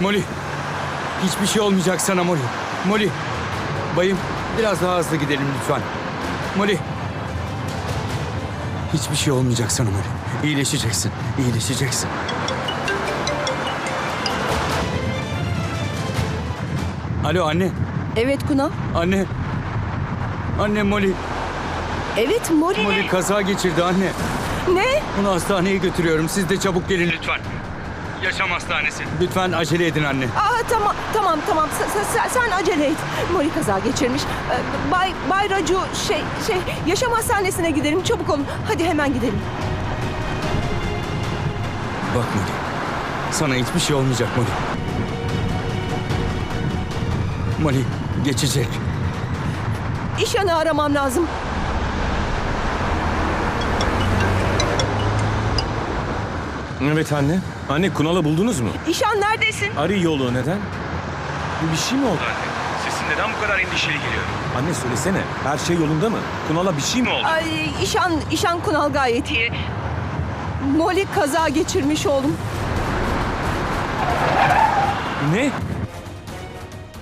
Molly. Hiçbir şey olmayacak sana Molly. Molly. Bayım biraz daha hızlı gidelim lütfen. Molly. Hiçbir şey olmayacak sana Molly. İyileşeceksin. iyileşeceksin. Alo anne. Evet Kunal. Anne. Anne Molly. Evet Molly. Molly kaza geçirdi anne. Ne? Bunu hastaneye götürüyorum. Siz de çabuk gelin lütfen. Yaşam hastanesi. Lütfen acele edin anne. Aa tamam tamam tamam sen, sen, sen acele et. Molly kaza geçirmiş. Ee, Bay Bay Racu şey şey yaşam hastanesine gidelim çabuk olun. Hadi hemen gidelim. Bak Molly. Sana hiçbir şey olmayacak Molly. Molly geçecek. İşan'ı aramam lazım. Evet anne. Anne Kunal'ı buldunuz mu? İşan neredesin? Arı yolu neden? Bir şey mi oldu? Sesin neden bu kadar endişeli geliyor? Anne söylesene. Her şey yolunda mı? Kunal'a bir şey mi oldu? Ay İşan İşan Kunal gayet iyi. Molly kaza geçirmiş oğlum. Ne?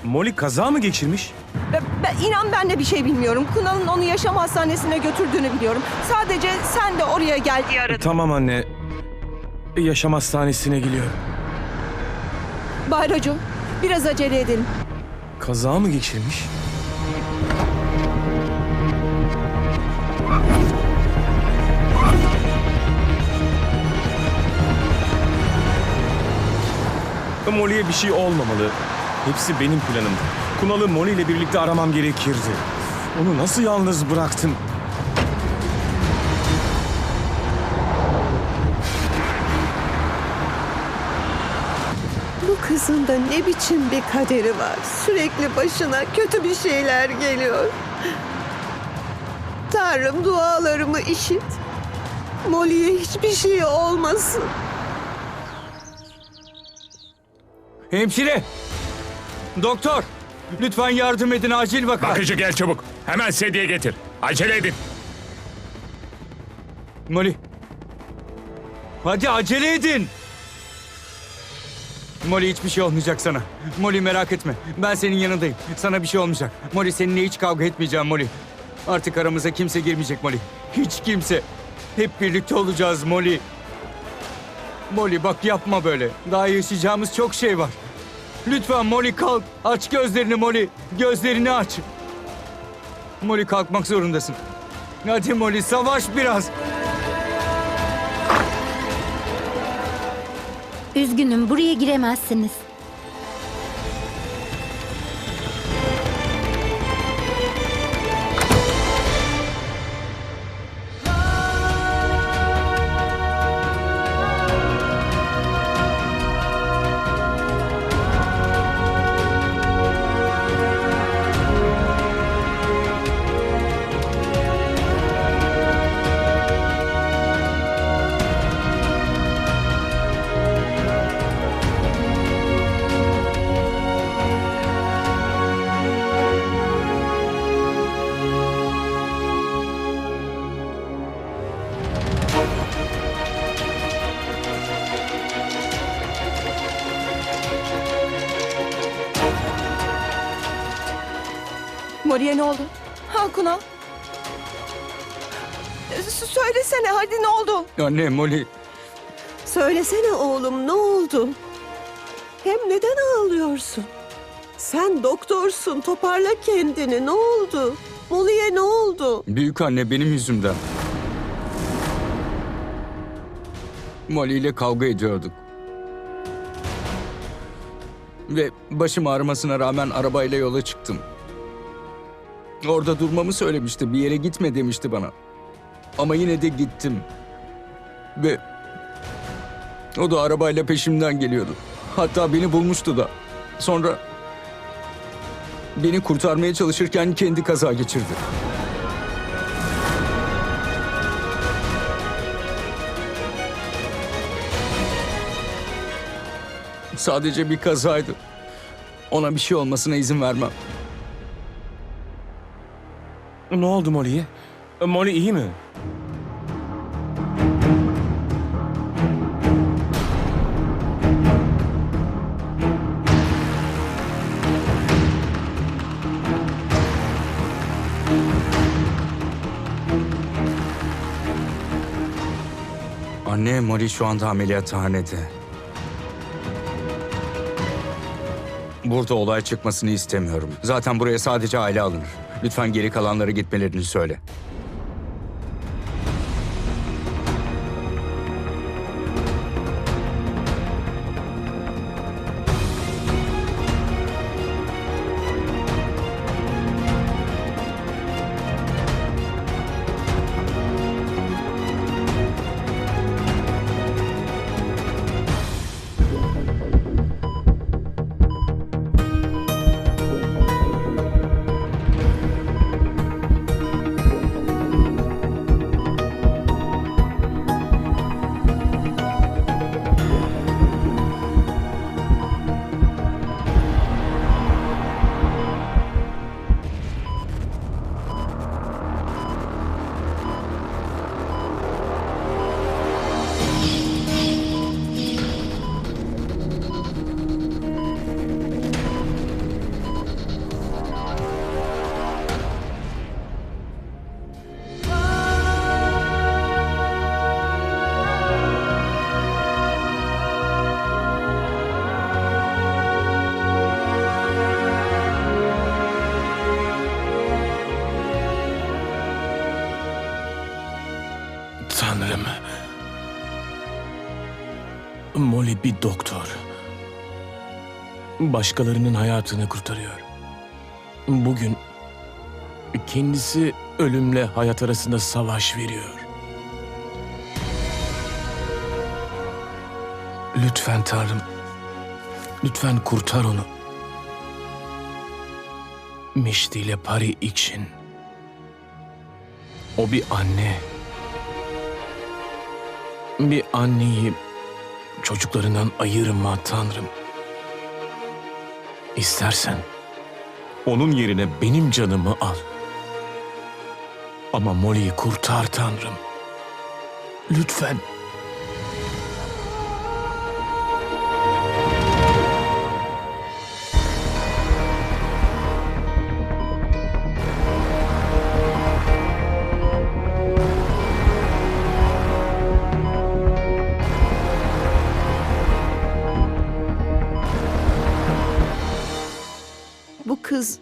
Molly kaza mı geçirmiş? Ben, ben- inan ben de bir şey bilmiyorum. Kunal'ın onu yaşam hastanesine götürdüğünü biliyorum. Sadece sen de oraya gel diye aradım. Tamam anne. Yaşam hastanesine geliyorum. Bay Racu biraz acele edelim. Kaza mı geçirmiş? Molly'e bir şey olmamalı. Hepsi benim planım. Kunal'ı Molly ile birlikte aramam gerekirdi. Onu nasıl yalnız bıraktım? Kızın da ne biçim bir kaderi var. Sürekli başına kötü bir şeyler geliyor. Tanrım dualarımı işit. Molly'e hiçbir şey olmasın. Hemşire. Doktor. Lütfen yardım edin acil vaka. Bakıcı gel çabuk. Hemen sedye getir. Acele edin. Molly. Hadi acele edin. Molly hiçbir şey olmayacak sana. Molly merak etme. Ben senin yanındayım. Sana bir şey olmayacak. Molly seninle hiç kavga etmeyeceğim Molly. Artık aramıza kimse girmeyecek Molly. Hiç kimse. Hep birlikte olacağız Molly. Molly bak yapma böyle. Daha yaşayacağımız çok şey var. Lütfen Molly kalk. Aç gözlerini Molly. Gözlerini aç. Molly kalkmak zorundasın. Hadi Molly savaş biraz. Üzgünüm, buraya giremezsiniz. Molly'e ne oldu? Ha Kunal. S- Söylesene hadi ne oldu? Anne Molly Söylesene oğlum ne oldu? Hem neden ağlıyorsun? Sen doktorsun toparla kendini ne oldu? Molly'e ne oldu? Büyük anne benim yüzümden. Molly ile kavga ediyorduk. Ve başım ağrımasına rağmen arabayla yola çıktım. Orada durmamı söylemişti. Bir yere gitme demişti bana. Ama yine de gittim. Ve o da arabayla peşimden geliyordu. Hatta beni bulmuştu da. Sonra beni kurtarmaya çalışırken kendi kaza geçirdi. Sadece bir kazaydı. Ona bir şey olmasına izin vermem. Ne oldu Molly'ye? E, Molly iyi mi? Anne, Molly şu anda ameliyathanede. Burada olay çıkmasını istemiyorum. Zaten buraya sadece aile alınır. Lütfen geri kalanlara gitmelerini söyle. Bir doktor. Başkalarının hayatını kurtarıyor. Bugün kendisi ölümle hayat arasında savaş veriyor. Lütfen Tanrım. Lütfen kurtar onu. Mişti ile Pari için. O bir anne. Bir anneyi çocuklarından ayırma Tanrım. İstersen onun yerine benim canımı al. Ama Molly'yi kurtar Tanrım. Lütfen. Kız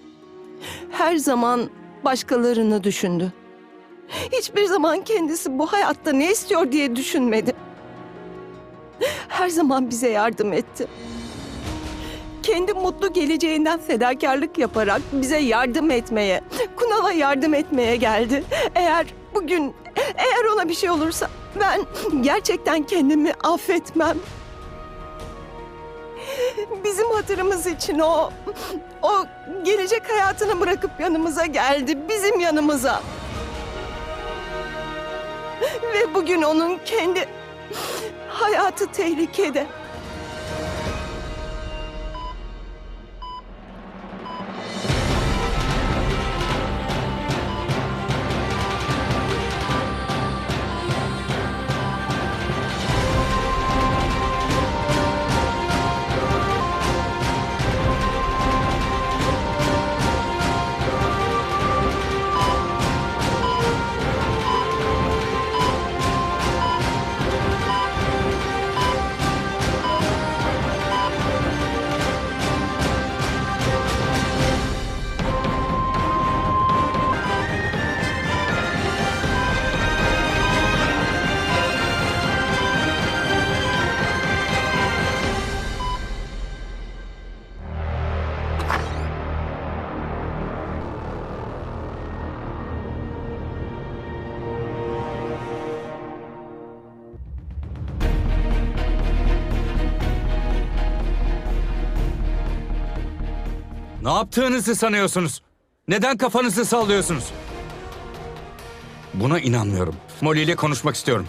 her zaman başkalarını düşündü. Hiçbir zaman kendisi bu hayatta ne istiyor diye düşünmedi. Her zaman bize yardım etti. Kendi mutlu geleceğinden fedakarlık yaparak bize yardım etmeye, Kunal'a yardım etmeye geldi. Eğer bugün, eğer ona bir şey olursa ben gerçekten kendimi affetmem. Bizim hatırımız için o, o gelecek hayatını bırakıp yanımıza geldi, bizim yanımıza. Ve bugün onun kendi hayatı tehlikede. Ne yaptığınızı sanıyorsunuz? Neden kafanızı sallıyorsunuz? Buna inanmıyorum. Molly ile konuşmak istiyorum.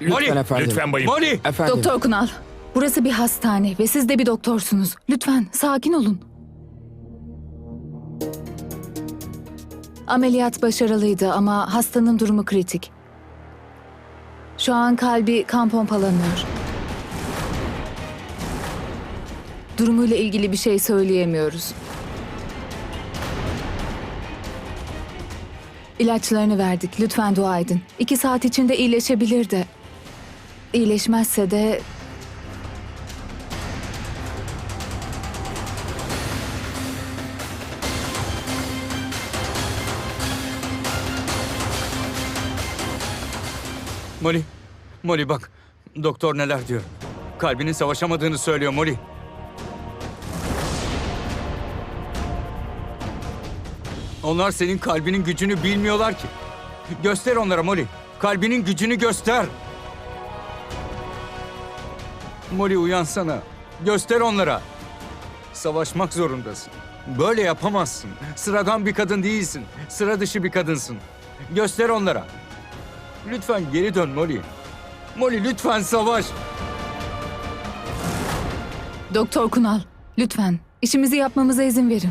Molly! Lütfen efendim. Lütfen bayım. Molly! Efendim. Doktor Kunal, burası bir hastane ve siz de bir doktorsunuz. Lütfen sakin olun. Ameliyat başarılıydı ama hastanın durumu kritik. Şu an kalbi kan pompalanıyor. Durumuyla ilgili bir şey söyleyemiyoruz. İlaçlarını verdik. Lütfen dua edin. İki saat içinde iyileşebilir de. iyileşmezse de Molly, Molly bak. Doktor neler diyor. Kalbinin savaşamadığını söylüyor Molly. Onlar senin kalbinin gücünü bilmiyorlar ki. Göster onlara Molly. Kalbinin gücünü göster. Molly uyansana. Göster onlara. Savaşmak zorundasın. Böyle yapamazsın. Sıradan bir kadın değilsin. Sıra dışı bir kadınsın. Göster onlara. Lütfen geri dön Molly. Molly lütfen savaş. Doktor Kunal, lütfen işimizi yapmamıza izin verin.